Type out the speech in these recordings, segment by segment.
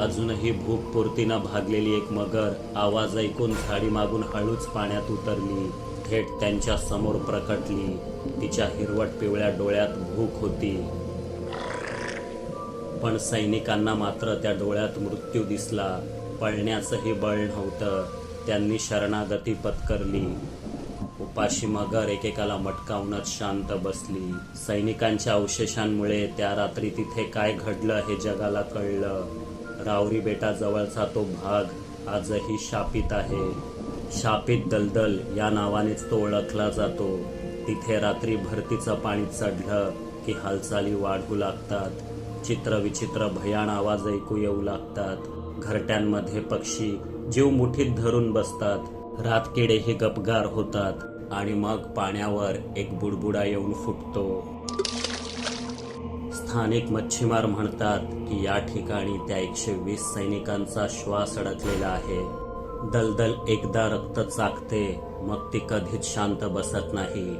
अजूनही भूकपुरतीनं भागलेली एक मगर आवाज ऐकून झाडी मागून हळूच पाण्यात उतरली. थेट त्यांच्यासमोर प्रकटली. तिच्या हिरवट पिवळ्या डोळ्यात भूक होती. पण सैनिकांना मात्र त्या डोळ्यात मृत्यू दिसला. पळण्याचंही बळ नव्हतं. त्यांनी शरणागती पत्करली. उपाशी मगर एकेकाला मटकावूनच शांत बसली. सैनिकांच्या अवशेषांमुळे त्या रात्री तिथे काय घडलं हे जगाला कळलं. रावरी बेटाजवळचा तो भाग आजही शापित आहे. शापित दलदल या नावानेच तो ओळखला जातो. तिथे रात्री भरतीचं पाणी चढलं की हालचाली वाढू लागतात. चित्रविचित्र भयान आवाज ऐकू येऊ लागतात. घरट्यांमध्ये पक्षी जीव मुठीत धरून बसतात. रातकिडेही गपगार होतात आणि मग पाण्यावर एक बुडबुडा येऊन फुटतो. स्थानिक मच्छीमार म्हणतात की या ठिकाणी त्या एकशे वीस सैनिकांचा श्वास अडकलेला आहे. दलदल एकदा रक्त चाकते मग ती कधीच शांत बसत नाही.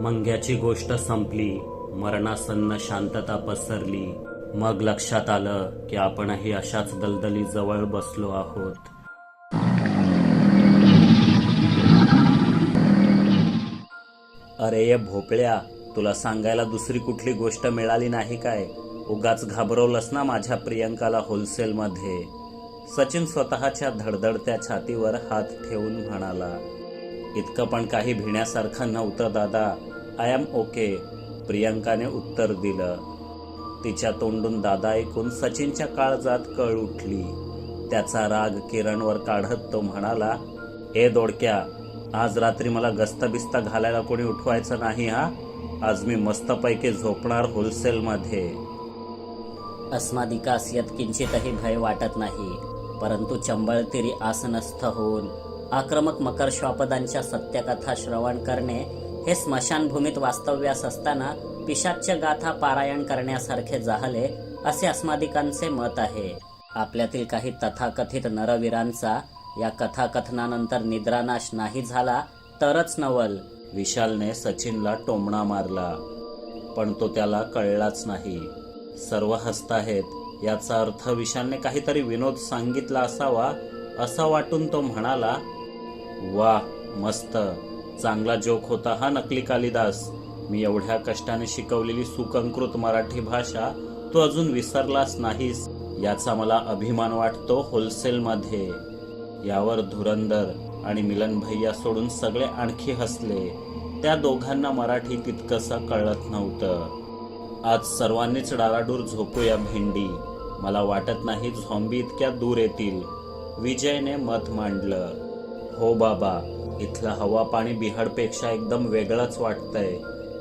मंग्याची गोष्ट संपली मरणासन्न शांतता पसरली. मग लक्षात आलं की आपणही अशाच दलदली जवळ बसलो आहोत. अरे ये भोपळ्या तुला सांगायला दुसरी कुठली गोष्ट मिळाली नाही काय? उगाच घाबरवलंस ना माझ्या प्रियंकाला होलसेलमध्ये. सचिन स्वतःच्या धडधडत्या छातीवर हात ठेवून म्हणाला इतकं पण काही भिण्यासारखं नव्हतं दादा. आय एम ओके प्रियंकाने उत्तर दिलं. तिच्या तोंडून दादा ऐकून सचिनच्या काळजात कळ उठली. त्याचा राग किरणवर काढत तो म्हणाला ए दोडक्या आज रात्री मला गस्तबिस्त घालायला कोणी उठवायचं नाही हा? आज मी मस्तपैकी झोपणार होलसेलमध्ये. अस्मादिकास यात किंचितही भय वाटत नाही परंतु चंबळतिरी आसनस्थ होऊन आक्रमक मकर श्वापदांच्या सत्यकथा श्रवण करणे हे स्मशानभूमीत वास्तव्यास असताना पिशाच्य गाथा पारायण करण्यासारखे जाहले असे अस्मादिकांचे मत आहे. आपल्यातील काही तथाकथित नरवीरांचा या कथाकथनानंतर निद्रानाश नाही झाला तरच नवल. विशालने सचिनला टोमणा मारला पण तो त्याला कळलाच नाही. सर्व हसताहेत याचा अर्थ विशालने काहीतरी विनोद सांगितला असावा असं वाटून तो म्हणाला वा मस्त. चांगला जोक होता हा नकली कालिदास. मी एवढ्या कष्टाने शिकवलेली सुसंस्कृत मराठी भाषा तू अजून विसरलास नाहीस. याचा मला अभिमान वाटतो होलसेलमध्ये. यावर धुरंदर आणि मिलन भैया सोडून सगळे आणखी हसले. त्या दोघांना मराठी तितकंसं कळत नव्हतं. आज सर्वांनीच डाराडूर झोपूया भेंडी. मला वाटत नाही झॉम्बी इतक्या दूर येतील. विजयने मत मांडलं. हो बाबा इथलं हवा पाणी बिहाडपेक्षा एकदम वेगळंच वाटतंय.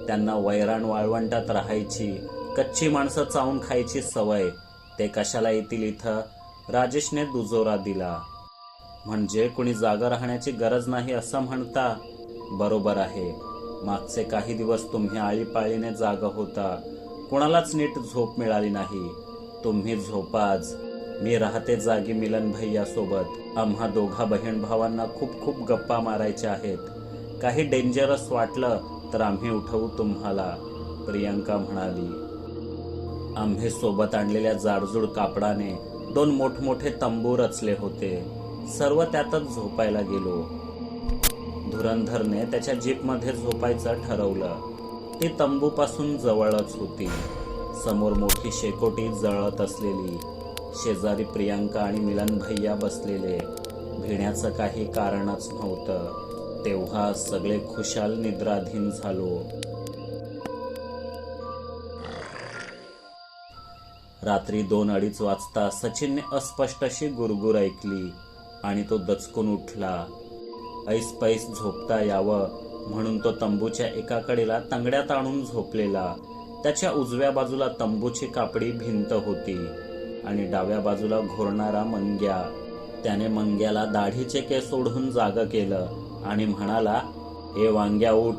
त्यांना वैराण वाळवंटात राहायची कच्ची माणसं चावून खायची सवय. ते कशाला येतील इथं? राजेशने दुजोरा दिला. म्हणजे कुणी जागा राहण्याची गरज नाही असं म्हणता बरोबर आहे. मागचे काही दिवस तुम्ही आळीपाळीने जागा होता. कुणालाच नीट झोप मिळाली नाही. तुम्ही झोपाज मी राहते जागी मिलन भैयासोबत. आम्हा दोघा बहीण भावांना खूप खूप गप्पा मारायच्या आहेत. काही डेंजरस वाटलं तर आम्ही उठवू तुम्हाला प्रियंका म्हणाली. आम्ही सोबत आणलेल्या जाडजूड कापडाने दोन मोठमोठे तंबू रचले होते. सर्व त्यातच झोपायला गेलो. धुरंधरने त्याच्या जीपमध्ये झोपायचं ठरवलं. ती तंबूपासून जवळच होती. समोर मोठी शेकोटी जळत असलेली. शेजारी प्रियांका आणि मिलन भैया बसलेले. भिण्याचं काही कारणच नव्हतं. तेव्हा सगळे खुशाल निद्राधीन झालो. रात्री दोन अडीच वाजता सचिनने अस्पष्ट अशी गुरगुर ऐकली. आणि तो दचकून उठला. ऐस पैस झोपता यावं म्हणून तो तंबूच्या एका कडेला तंगड्यात आणून झोपलेला. त्याच्या उजव्या बाजूला तंबूची कापडी भिंत होती आणि डाव्या बाजूला घोरणारा मंग्या. त्याने मंग्याला दाढीचे केस ओढून जाग केलं आणि म्हणाला हे वांग्या उठ.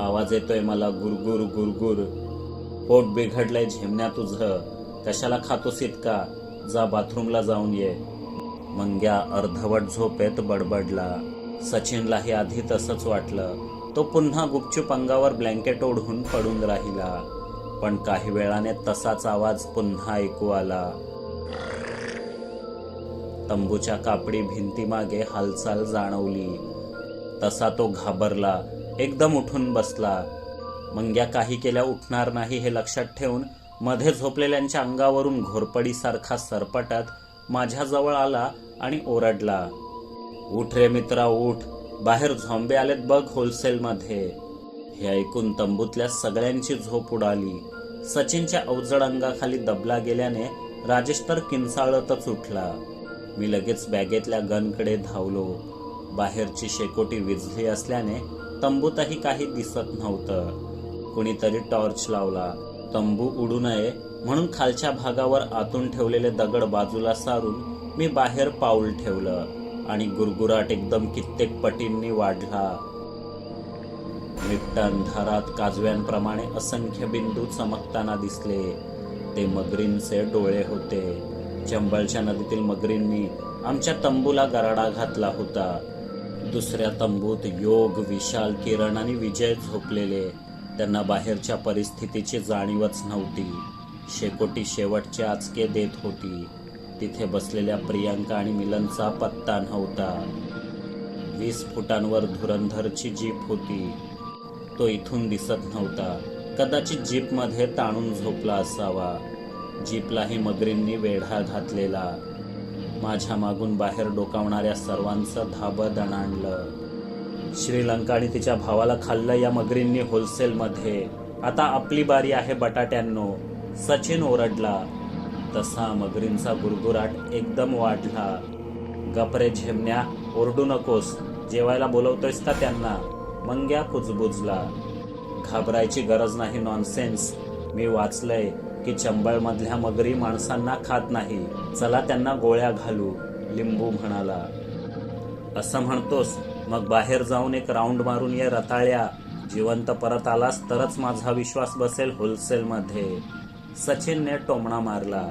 आवाज येतोय मला गुरगुर गुरगुर पोट बिघडलंय झेमण्या तुझं. कशाला खातोस इतका? जा बाथरूमला जाऊन ये. मंग्या अर्धवट झोपेत बडबडला. सचिनलाही आधी तसंच वाटलं. तो पुन्हा गुपचूप अंगावर ब्लँकेट ओढून पडून राहिला. पण काही वेळाने तसाच आवाज पुन्हा ऐकू आला. तंबूच्या कापडी भिंतीमागे हालचाल जाणवली. तसा तो घाबरला. एकदम उठून बसला. मंग्या काही केल्या उठणार नाही हे लक्षात ठेवून मध्ये झोपलेल्यांच्या अंगावरून घोरपडीसारखा सरपटत माझ्याजवळ आला आणि ओरडला उठ रे मित्रा उठ. बाहेर झोंबे आलेत बघ होलसेलमध्ये. हे ऐकून तंबूतल्या सगळ्यांची झोप उडाली. सचिनच्या अवजड अंगाखाली दबला गेल्याने राजेश तर किंचाळतच उठला. मी लगेच बॅगेतल्या गनकडे धावलो. बाहेरची शेकोटी विझली असल्याने तंबूतही काही दिसत नव्हतं. कुणीतरी टॉर्च लावला. तंबू उडू नये म्हणून खालच्या भागावर आतून ठेवलेले दगड बाजूला सारून मी बाहेर पाऊल ठेवलं आणि गुरगुराट एकदम कित्येक पटींनी वाढला. मिट्ट अंधारात काजव्यांप्रमाणे असंख्य बिंदू चमकताना दिसले. ते मगरींचे डोळे होते. चंबळच्या नदीतील मगरींनी आमच्या तंबूला गराडा घातला होता. दुसऱ्या तंबूत योग विशाल किरण आणि विजय झोपलेले. त्यांना बाहेरच्या परिस्थितीची जाणीवच नव्हती. शेकोटी शेवटचे आचके देत होती. तिथे बसलेल्या प्रियांका आणि मिलनचा पत्ता नव्हता. वीस फुटांवर धुरंधरची जीप होती. तो इथून दिसत नव्हता. कदाचित जीपमध्ये ताणून झोपला असावा. जीपलाही मगरींनी वेढा घातलेला. माझ्या मागून बाहेर डोकावणाऱ्या सर्वांचं धाबं दणाणलं. श्रीलंका आणि तिच्या भावाला खाल्लं या मगरींनी होलसेलमध्ये. आता आपली बारी आहे बटाट्यांनो. सचिन ओरडला. तसा मगरींचा गुरगुराट एकदम वाढला. गपरे झेमण्या ओरडू नकोस. जेवायला बोलवतोयस का त्यांना? मंग्या कुजबुजला. घाबरायची गरज नाही नॉनसेन्स मी वाचलंय की चंबळमधल्या मगरी माणसांना खात नाही. चला त्यांना गोळ्या घालू लिंबू म्हणाला. असं म्हणतोस? मग बाहेर जाऊन एक राऊंड मारून ये रताळ्या. जिवंत परत आलास तरच माझा विश्वास बसेल होलसेलमध्ये. सचिनने टोमणा मारला.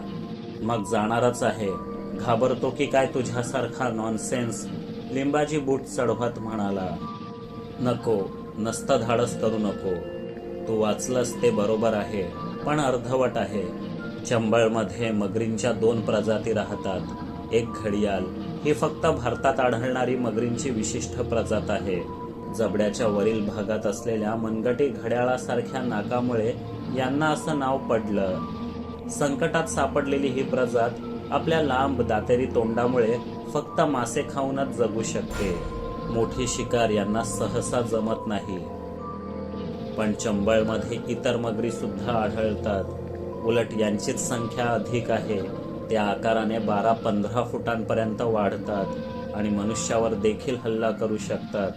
मग जाणारच आहे. घाबरतो की काय तुझ्यासारखा नॉनसेन्स लिंबाजी बूट चढवत म्हणाला. नको नसतं धाडस करू नको. तू वाचलंस ते बरोबर आहे पण अर्धवट आहे. चंबळमध्ये मगरींच्या दोन प्रजाती राहतात. एक घडियाल ही फक्त भारतात आढळणारी मगरींची विशिष्ट प्रजात आहे. जबड्याच्या वरील भागात असलेल्या मनगटी घड्याळासारख्या नाकामुळे यांना असं नाव पडलं. संकटात सापडलेली ही प्रजात आपल्या लांब दातेरी तोंडामुळे फक्त मासे खाऊनच जगू शकते. मोठी शिकार यांना सहसा जमत नाही. पण चंबळमध्ये इतर मगरी सुद्धा आढळतात. उलट यांचीच संख्या अधिक आहे. त्या आकाराने बारा पंधरा फुटांपर्यंत वाढतात आणि मनुष्यावर देखील हल्ला करू शकतात.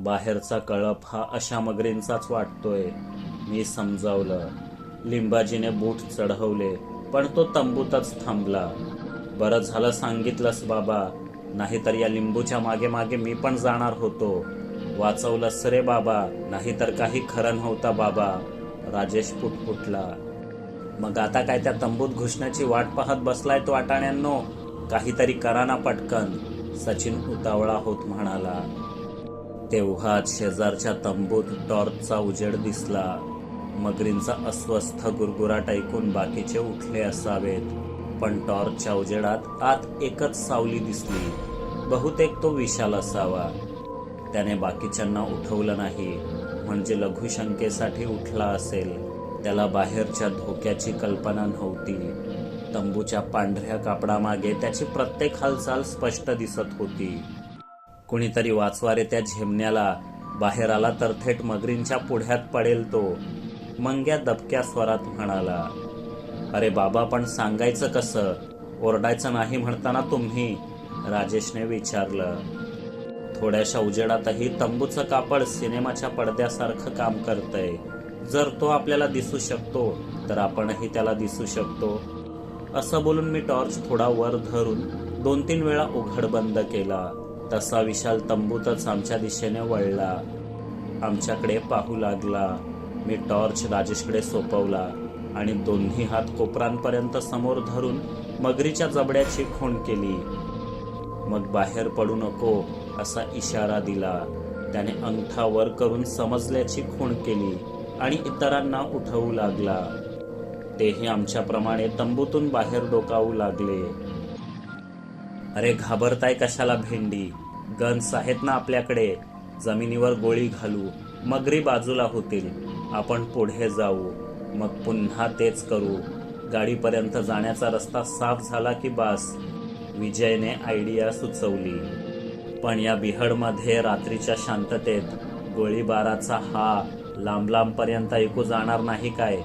बाहेरचा कळप हा अशा मगरींचाच वाटतोय. मी समजावलं. लिंबाजीने बूट चढवले पण तो तंबूतच थांबला. बरं झालं सांगितलंस बाबा नाहीतर या लिंबूच्या मागे मागे मी पण जाणार होतो. वाचवलंस रे बाबा नाहीतर काही खरं नव्हता बाबा. राजेश पुटपुटला. मग आता काय त्या तंबूत घुसण्याची वाट पाहत बसलाय तो वाटाण्यांनो काहीतरी करा ना पटकन सचिन उतावळा होत म्हणाला. तेव्हाच शेजारच्या तंबूत टॉर्चचा उजेड दिसला. मगरींचा अस्वस्थ गुरगुराट ऐकून बाकीचे उठले असावेत. पण टॉर्चच्या उजेडात आत एकच सावली दिसली. बहुतेक तो विशाल असावा. त्याने बाकीच्यांना उठवलं नाही. म्हणजे लघुशंकेसाठी उठला असेल. त्याला बाहेरच्या धोक्याची कल्पना नव्हती. तंबूच्या पांढऱ्या कापडामागे त्याची प्रत्येक हालचाल स्पष्ट दिसत होती. कुणीतरी वाचवारे त्या झेमण्याला बाहेर आला तर थेट मगरींच्या पुढ्यात पडेल तो मंग्या दबक्या स्वरात म्हणाला अरे बाबा पण सांगायचं कसं? ओरडायचं नाही म्हणताना तुम्ही राजेशने विचारलं. थोड्याशा उजेडातही तंबूचं कापड सिनेमाच्या पडद्यासारखं काम करतंय. जर तो आपल्याला दिसू शकतो तर आपणही त्याला दिसू शकतो. असं बोलून मी टॉर्च थोडा वर धरून दोन तीन वेळा उघड बंद केला. तसा विशाल तंबूतच आमच्या दिशेने वळला. आमच्याकडे पाहू लागला. मी टॉर्च राजेशकडे सोपवला आणि दोन्ही हात कोपरांपर्यंत समोर धरून मगरीच्या जबड्याची खूण केली. मग बाहेर पडू नको असा इशारा दिला. त्याने अंगठा वर करून समजल्याची खूण केली. आणि इतरांना उठवू लागला. तेही आमच्याप्रमाणे तंबूतून बाहेर डोकावू लागले. अरे घाबरताय कशाला भेंडी? गन्स आहेत ना आपल्याकडे. जमिनीवर गोळी घालू. मगरी बाजूला होतील. आपण पुढे जाऊ. मग पुन्हा तेच करू. गाडीपर्यंत जाण्याचा रस्ता साफ झाला की बास. विजयने आयडिया सुचवली. पण या बिहडमध्ये रात्रीच्या शांततेत गोळीबाराचा हा लांब लांबपर्यंत ऐकू जाणार नाही काय?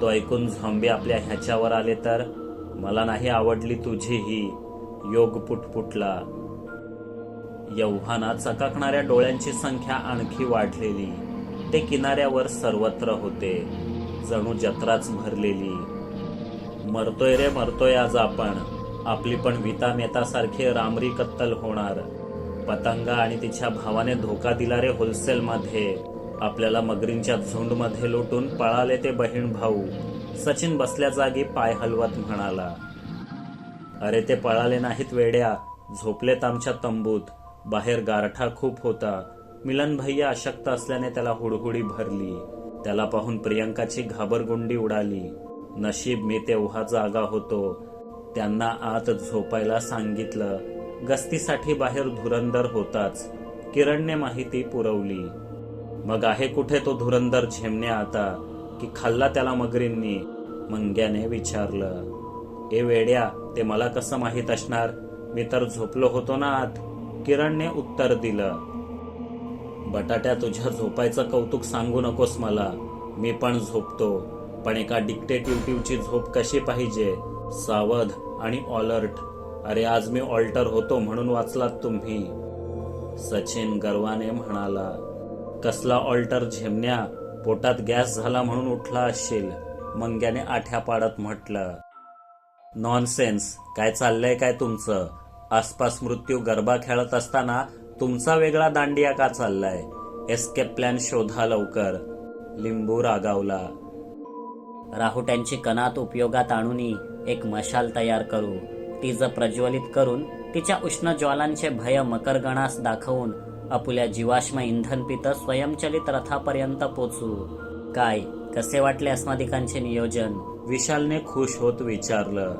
तो ऐकून झोंबे आपल्या ह्याच्यावर आले तर? मला नाही आवडली तुझी ही योग पुटपुटला. यौहानात चकाकणाऱ्या डोळ्यांची संख्या आणखी वाढलेली. ते किनाऱ्यावर सर्वत्र होते. जणू जत्राच भरलेली. मरतोय रे मरतोय आज आपण. आपली पण विता मेतासारखी रामरी कत्तल होणार. पतंगा आणि तिच्या भावाने धोका दिला रे होलसेलमध्ये. आपल्याला मगरींच्या झुंडमध्ये लुटून पळाले ते बहीण भाऊ. सचिन बसल्या जागी पाय हलवत म्हणाला अरे ते पळाले नाहीत वेड्या. झोपलेत आमच्या तंबूत. बाहेर गारठा खूप होता. मिलन भैया अशक्त असल्याने त्याला हुडहुडी भरली. त्याला पाहून प्रियंकाची घाबरगुंडी उडाली. नशीब मी तेव्हा जागा होतो. त्यांना आत झोपायला सांगितलं. गस्तीसाठी बाहेर धुरंदर होताच. किरणने माहिती पुरवली. मग आहे कुठे तो धुरंदर झेमण्या आता की खाल्ला त्याला मगरींनी? मंग्याने विचारलं ए वेड्या ते मला कसं माहीत असणार? मी तर झोपलो होतो ना आत. किरणने उत्तर दिलं बटाट्या तुझ्या झोपायचं कौतुक सांगू नकोस मला. मी पण झोपतो पण एका डिक्टेटिव्हची झोप कशी पाहिजे? सावध आणि ऑलर्ट अरे आज मी ऑल्टर होतो म्हणून वाचलात तुम्ही. सचिन गर्वाने म्हणाला कसला ऑल्टर झेमण्या पोटात गॅस झाला म्हणून उठला असशील मंग्याने आठ्या पाडत म्हटलं. नॉनसेन्स काय चाललंय काय तुमचं? आसपास मृत्यू गरबा खेळत असताना तुमचा वेगळा दांडिया का चाललाय? एस्केप प्लॅन शोधा लवकर. लिंबू रागावला. राहुट्यांची कणात उपयोगात आणूनी एक मशाल तयार करू. ती प्रज्वलित करून तिच्या उष्ण ज्वालांचे भय मकरगणास दाखवून आपल्या जीवाश्म इंधन पित स्वयंचलित रथापर्यंत पोचू. काय? कसे वाटले अस्मादिकांचे नियोजन? विशालने खुश होत विचारलं.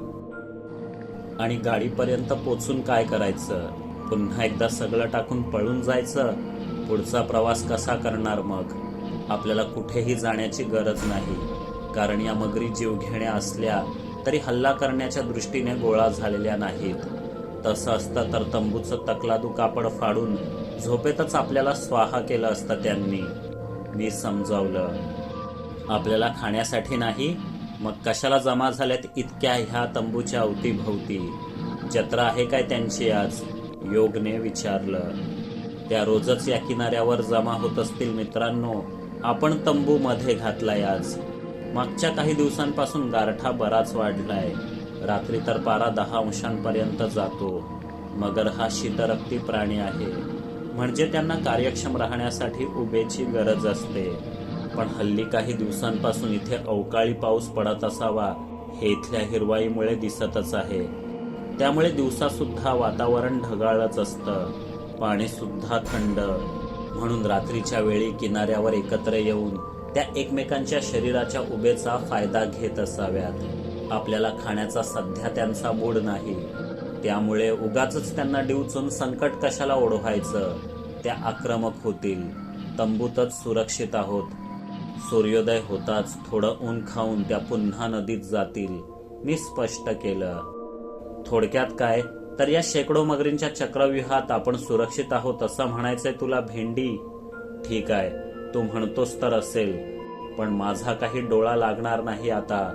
आणि गाडीपर्यंत पोचून काय करायचं? पुन्हा एकदा सगळं टाकून पळून जायचं? पुढचा प्रवास कसा करणार मग? आपल्याला कुठेही जाण्याची गरज नाही. कारण या मगरी जीवघेण्या असल्या तरी हल्ला करण्याच्या दृष्टीने गोळा झालेल्या नाहीत. तसं असतं तर तंबूचं तकलादू कापड फाडून झोपेतच आपल्याला स्वाहा केलं असतं त्यांनी. मी समजावलं. आपल्याला खाण्यासाठी नाही मग कशाला जमा झाल्यात इतक्या ह्या तंबूच्या अवतीभवती? जत्रा आहे काय त्यांची आज? योगने विचारलं. त्या रोजच या किनाऱ्यावर जमा होत असतील मित्रांनो आपण तंबू मध्ये घातलाय आज. मागच्या काही दिवसांपासून गारठा बराच वाढलाय. रात्री तर पारा दहा अंशांपर्यंत जातो. मगर हा शीतरक्ती प्राणी आहे. म्हणजे त्यांना कार्यक्षम राहण्यासाठी उभेची गरज असते. पण हल्ली काही दिवसांपासून इथे अवकाळी पाऊस पडत असावा हे इथल्या हिरवाईमुळे दिसतच आहे. त्यामुळे दिवसा सुद्धा वातावरण ढगाळच असतं. पाणी सुद्धा थंड. म्हणून रात्रीच्या वेळी किनाऱ्यावर एकत्र येऊन त्या एकमेकांच्या शरीराच्या उभेचा फायदा घेत असाव्यात. आपल्याला खाण्याचा सध्या त्यांचा मूड नाही. त्यामुळे उगाच त्यांना डिवचून संकट कशाला ओढवायचं? त्या आक्रमक होतील. तंबूतच सुरक्षित आहोत. सूर्योदय होताच थोडं ऊन खाऊन त्या पुन्हा नदीत जातील मी स्पष्ट केलं. थोडक्यात काय? तर या शेकडो मगरींच्या चक्रव्यूहात आपण सुरक्षित आहोत असं म्हणायचंय तुला भेंडी? ठीक आहे तू म्हणतोस तर असेल पण माझा काही डोळा लागणार नाही आता.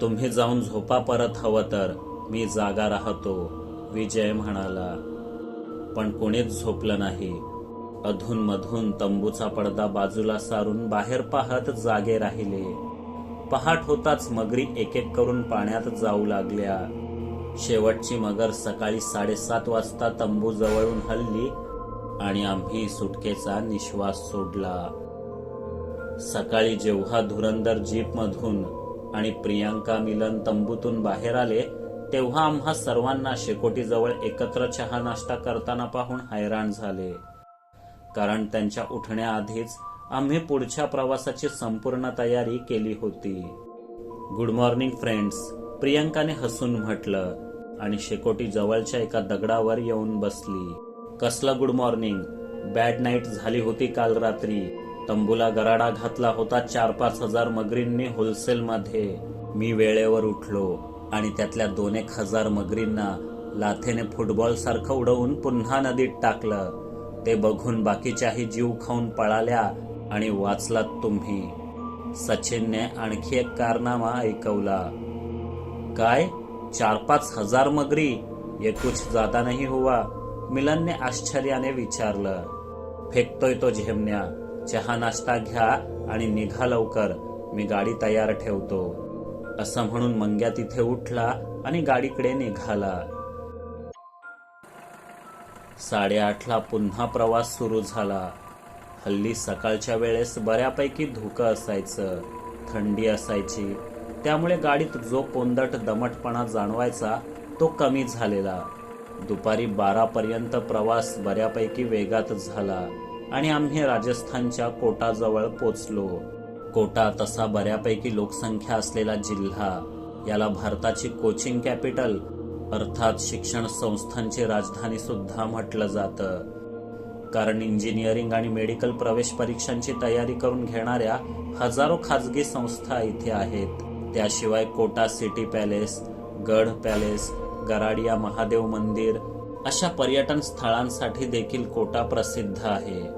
तुम्ही जाऊन झोपा परत हवं तर. मी जागा राहतो विजय म्हणाला. पण कोणीच झोपलं नाही. अधूनमधून तंबूचा पडदा बाजूला सारून बाहेर पाहत जागे राहिले. पहाट होताच मगरी एक एक करून पाण्यात जाऊ लागल्या. शेवटची मगर सकाळी साडेसात वाजता तंबू जवळून हल्ली आणि आम्ही सुटकेचा निश्वास सोडला. सकाळी जेव्हा धुरंदर जीपमधून आणि प्रियांका मिलन तंबूतून बाहेर आले तेव्हा आम्हा सर्वांना शेकोटीजवळ एकत्र चहा नाश्ता करताना पाहून हैराण झाले. कारण त्यांच्या उठण्याआधीच आम्ही पुढच्या प्रवासाची संपूर्ण तयारी केली होती. गुड मॉर्निंग फ्रेंड्स प्रियंकाने हसून म्हटलं आणि शेकोटी जवळच्या एका दगडावर येऊन बसली. कसलं गुड मॉर्निंग? बॅड नाईट झाली होती काल रात्री. तंबूला गराडा घातला होता चार पाच हजार मगरींनी होलसेल मध्ये मी वेळेवर उठलो. आणि त्यातल्या दोन एक हजार मगरींना लाथेने फुटबॉल सारखं उडवून पुन्हा नदीत टाकलं. ते बघून बाकीच्याही जीव खाऊन पळाल्या आणि वाचलात तुम्ही. सचिनने आणखी एक कारनामा ऐकवला. काय? चार पाच हजार मगरी? ये कुछ जादा नाही हुआ मिलनने आश्चर्याने विचारलं. फेकतोय तो झेमण्या. चहा नाश्ता घ्या आणि निघा लवकर. मी गाडी तयार ठेवतो. असं म्हणून मंग्या तिथे उठला आणि गाडीकडे निघाला. साडेआठला पुन्हा प्रवास सुरू झाला. हल्ली सकाळच्या वेळेस बऱ्यापैकी धुकं असायचं थंडी असायची. त्यामुळे गाडीत जो कोंदट दमटपणा जाणवायचा तो कमी झालेला. दुपारी बारापर्यंत प्रवास बऱ्यापैकी वेगात झाला आणि आम्ही राजस्थानच्या कोटाजवळ पोचलो. कोटा तसा बऱ्यापैकी लोकसंख्या असलेला जिल्हा. याला भारताची कोचिंग कॅपिटल अर्थात शिक्षण संस्थांची राजधानी सुद्धा म्हटलं जातं. कारण इंजिनिअरिंग आणि मेडिकल प्रवेश परीक्षांची तयारी करून घेणाऱ्या हजारो खाजगी संस्था इथे आहेत. त्याशिवाय Kota city palace Garh palace Garadiya Mahadev मंदिर अशा पर्यटन स्थळांसाठी देखील कोटा प्रसिद्ध आहे.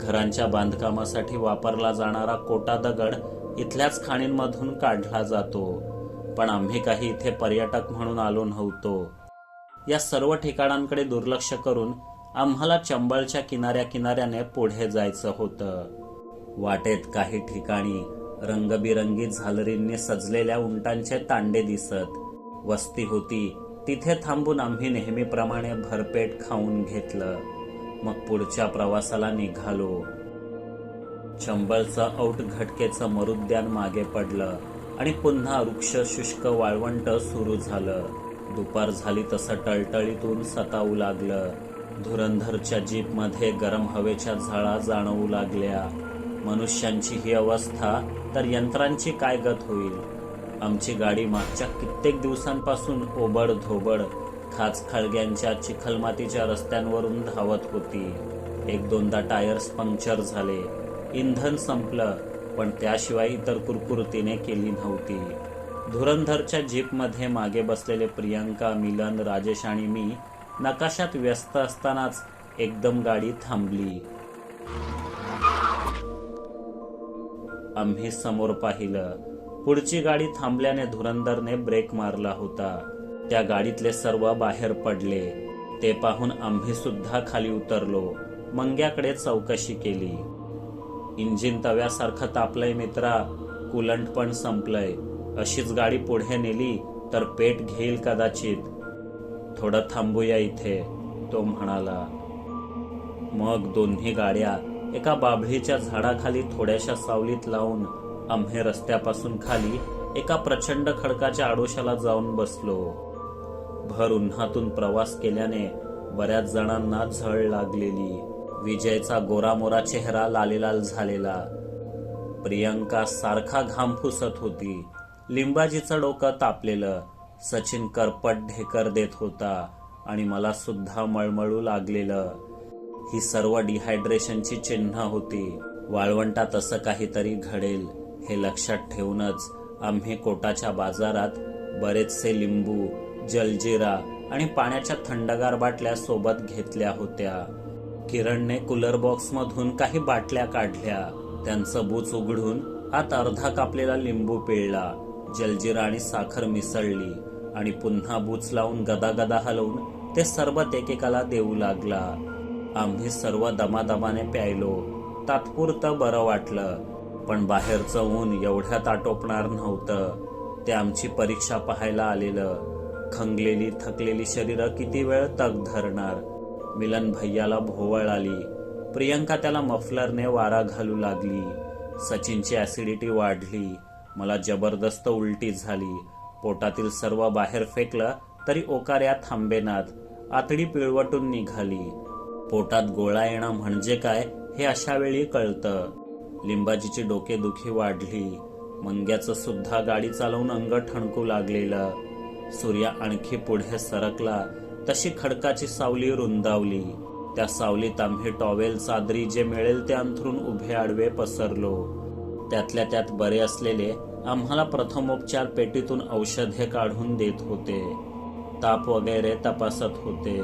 घरांच्या बांधकामासाठी वापरला जाणारा कोटा दगड इथल्याच खाणींमधून काढला जातो. पण आम्ही काही इथे पर्यटक म्हणून आलो नव्हतो. या सर्व ठिकाणांकडे दुर्लक्ष करून आम्हाला चंबळच्या किनाऱ्या किनाऱ्याने पुढे जायचं होतं. वाटेत काही ठिकाणी रंगबिरंगी झालरींनी सजलेल्या उंटांचे तांडे दिसत. वस्ती होती तिथे थांबून आम्ही नेहमीप्रमाणे भरपेट खाऊन घेतलं. मग पुढच्या प्रवासाला निघालो. चंबळचं औट घटकेचं मरुद्यान मागे पडलं आणि पुन्हा वृक्ष शुष्क वाळवंट सुरू झालं. दुपार झाली तसं टळटळीतून सतावू लागलं. धुरंधरच्या जीपमध्ये गरम हवेच्या झाळा जाणवू लागल्या. मनुष्यांची ही अवस्था तर यंत्रांची काय गत होईल? आमची गाडी मागच्या कित्येक दिवसांपासून ओबड धोबड खाच खळग्यांच्या चिखलमातीच्या रस्त्यांवरून धावत होती. एक दोनदा टायर्स पंक्चर झाले. इंधन संपलं पण त्याशिवाय इतर कुरकुरतीने केली नव्हती. धुरंधरच्या जीपमध्ये मागे बसलेले प्रियंका मिलन राजेश आणि मी नकाशात व्यस्त असतानाच एकदम गाडी थांबली. आम्ही समोर पाहिलं. पुढची गाडी थांबल्याने धुरंधरने ब्रेक मारला होता. त्या गाडीतले सर्व बाहेर पडले. ते पाहून आम्ही सुद्धा खाली उतरलो. मंग्याकडे चौकशी केली. इंजिन तव्यासारखं तापलंय मित्रा. कुलंट पण संपलंय. अशीच गाडी पुढे नेली तर पेट घेईल कदाचित. थोडं थांबूया इथे तो म्हणाला. मग दोन्ही गाड्या एका बाभळीच्या झाडाखाली थोड्याशा सावलीत लावून आम्ही रस्त्यापासून खाली एका प्रचंड खडकाच्या आडोशाला जाऊन बसलो. भर उन्हातून प्रवास केल्याने बऱ्याच जणांना झळ लागलेली. विजयचा गोरामोरा चेहरा लालेलाल झालेला. प्रियंका सारखा घाम फुसत होती. लिंबाजीचं डोकं तापलेलं. सचिन करपट ढेकर देत होता आणि मला सुद्धा मळमळू लागलेलं. ही सर्व डिहायड्रेशनची चिन्ह होती. वाळवंटात असं काहीतरी घडेल हे लक्षात ठेवूनच आम्ही कोटाच्या बाजारात बरेचसे लिंबू जलजिरा आणि पाण्याच्या थंडगार बाटल्या सोबत घेतल्या होत्या. किरणने कूलर बॉक्समधून काही बाटल्या काढल्या. त्यांचं बूच उघडून आत अर्धा कापलेला लिंबू पिळला. जलजिरा आणि साखर मिसळली आणि पुन्हा बूच लावून गदागदा हलवून ते सरबत एकेकाला देऊ लागला. आम्ही सर्व दमादमाने प्यायलो. तात्पुरतं बरं वाटलं पण बाहेरचं ऊन एवढ्यात आटोपणार नव्हतं. ते आमची परीक्षा पाहायला आलेलं. खंगलेली थकलेली शरीरं किती वेळ तग धरणार? मिलन भैयाला भोवळ आली. प्रियंका त्याला मफलरने वारा घालू लागली. सचिनची ऍसिडिटी वाढली. मला जबरदस्त उलटी झाली. पोटातील सर्व बाहेर फेकलं तरी ओकाऱ्या थांबेनात आतडी पिळवटून निघाली. पोटात गोळा येणं म्हणजे काय हे अशा वेळी कळतं. लिंबाजीची डोकेदुखी वाढली. मंग्याचं सुद्धा गाडी चालवून अंग ठणकू लागलेलं. सूर्य आणखी पुढे सरकला. तशी खडकाची सावली रुंदावली. त्या सावलीत आम्ही टॉवेल चादरी जे मिळेल ते अंथरून उभे आडवे पसरलो. त्यातल्या त्यात बरे असलेले आम्हाला प्रथमोपचार पेटीतून औषधे काढून देत होते. ताप वगैरे तपासत होते.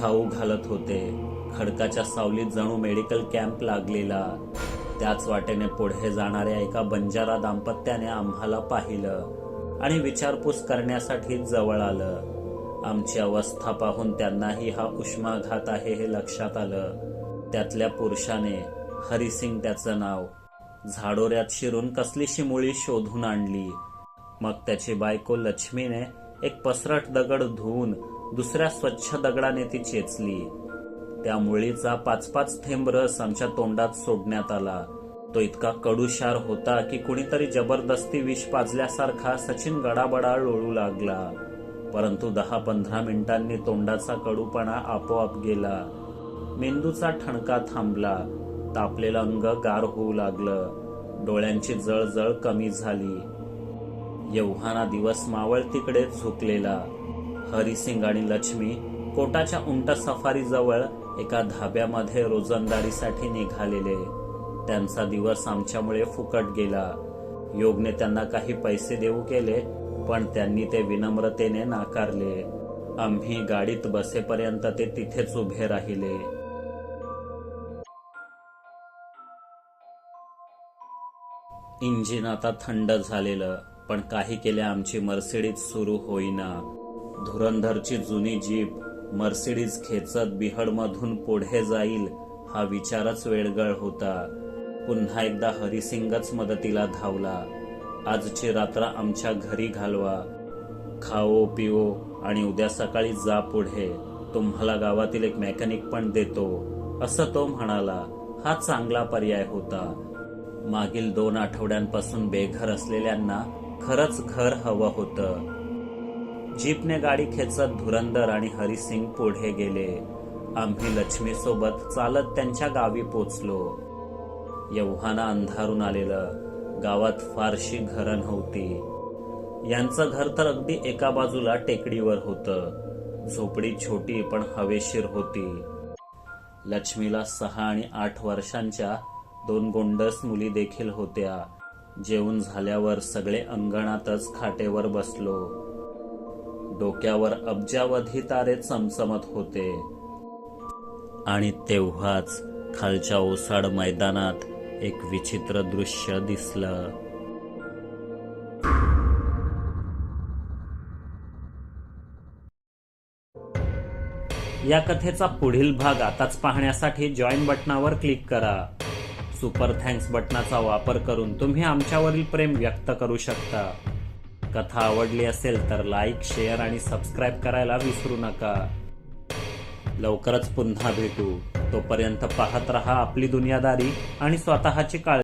खाऊ घालत होते. खडकाच्या सावलीत जणू मेडिकल कॅम्प लागलेला. त्याच वाटेने पुढे जाणाऱ्या एका बंजारा दाम्पत्याने आम्हाला पाहिलं. आणि विचारपूस करण्यासाठी जवळ आलं. आमची अवस्था पाहून त्यांनाही हा उष्माघात आहे हे लक्षात आलं. त्यातल्या पुरुषाने हरिसिंग त्याचं नाव झाडोऱ्यात शिरून कसलीशी मुळी शोधून आणली. मग त्याची बायको लक्ष्मीने एक पसरट दगड धुवून दुसऱ्या स्वच्छ दगडाने ती चेचली. त्या मुळीचा पाच पाच थेंब रस आमच्या तोंडात सोडण्यात आला. तो इतका कडूशार होता की कुणीतरी जबरदस्ती विष पाजल्यासारखा सचिन गडाबडा लोळू लागला. परंतु दहा पंधरा मिनिटांनी तोंडाचा कडूपणा आपोआप गेला. मेंदूचा ठणका थांबला. तापलेलं अंग गार होऊ लागलं. डोळ्यांची जळजळ कमी झाली. येव्हाना दिवस मावळ तिकडे झुकलेला. हरिसिंग आणि लक्ष्मी कोटाच्या उंट सफारीजवळ एका धाब्यामध्ये रोजंदारीसाठी निघालेले. त्यांचा दिवस आमच्यामुळे फुकट गेला. योगने त्यांना काही पैसे देऊ केले पण त्यांनी ते विनम्रतेने नाकारले. आम्ही गाडीत बसेपर्यंत ते तिथेच उभे राहिले. इंजिन आता थंड झालेलं पण काही केले आमची मर्सिडीज सुरू होईना. धुरंधरची जुनी जीप मर्सिडीज खेचत बिहडमधून पुढे जाईल हा विचारच वेळगळ होता. पुन्हा एकदा हरिसिंगच मदतीला धावला. आजची रात्र आमच्या घरी घालवा. खाओ पिओ आणि उद्या सकाळी जा पुढे. तुम्हाला गावातील एक मेकॅनिक पण देतो असं तो म्हणाला. हा चांगला पर्याय होता. मागील दोन आठवड्यांपासून बेघर असलेल्यांना खरंच घर हवं होतं. जीपने गाडी खेचत धुरंदर आणि हरिसिंग पुढे गेले. आम्ही लक्ष्मीसोबत चालत त्यांच्या गावी पोचलो. एव्हाना अंधारून आलेलं गावात फारशी घरं नव्हती. यांचं घर तर अगदी एका बाजूला टेकडीवर होतं. झोपडी छोटी पण हवेशीर होती. लक्ष्मीला सहा आणि आठ वर्षांच्या दोन गोंडस मुली देखील होत्या. जेवून झाल्यावर सगळे अंगणातच खाटेवर बसलो. डोक्यावर अब्जावधी तारे चमचमत होते. आणि तेव्हाच खालच्या ओसाड मैदानात एक विचित्र दृश्य दिसलं. या कथेचा पुढील भाग आताच पाहण्यासाठी जॉईन बटनावर क्लिक करा. सुपर थँक्स बटनाचा वापर करून तुम्ही आमच्यावरील प्रेम व्यक्त करू शकता. कथा आवडली असेल तर लाईक शेअर आणि सबस्क्राईब करायला विसरू नका. लवकरच पुन्हा भेटू. तोपर्यंत पाहत रहा आपली दुनियादारी आणि स्वतःची काळजी.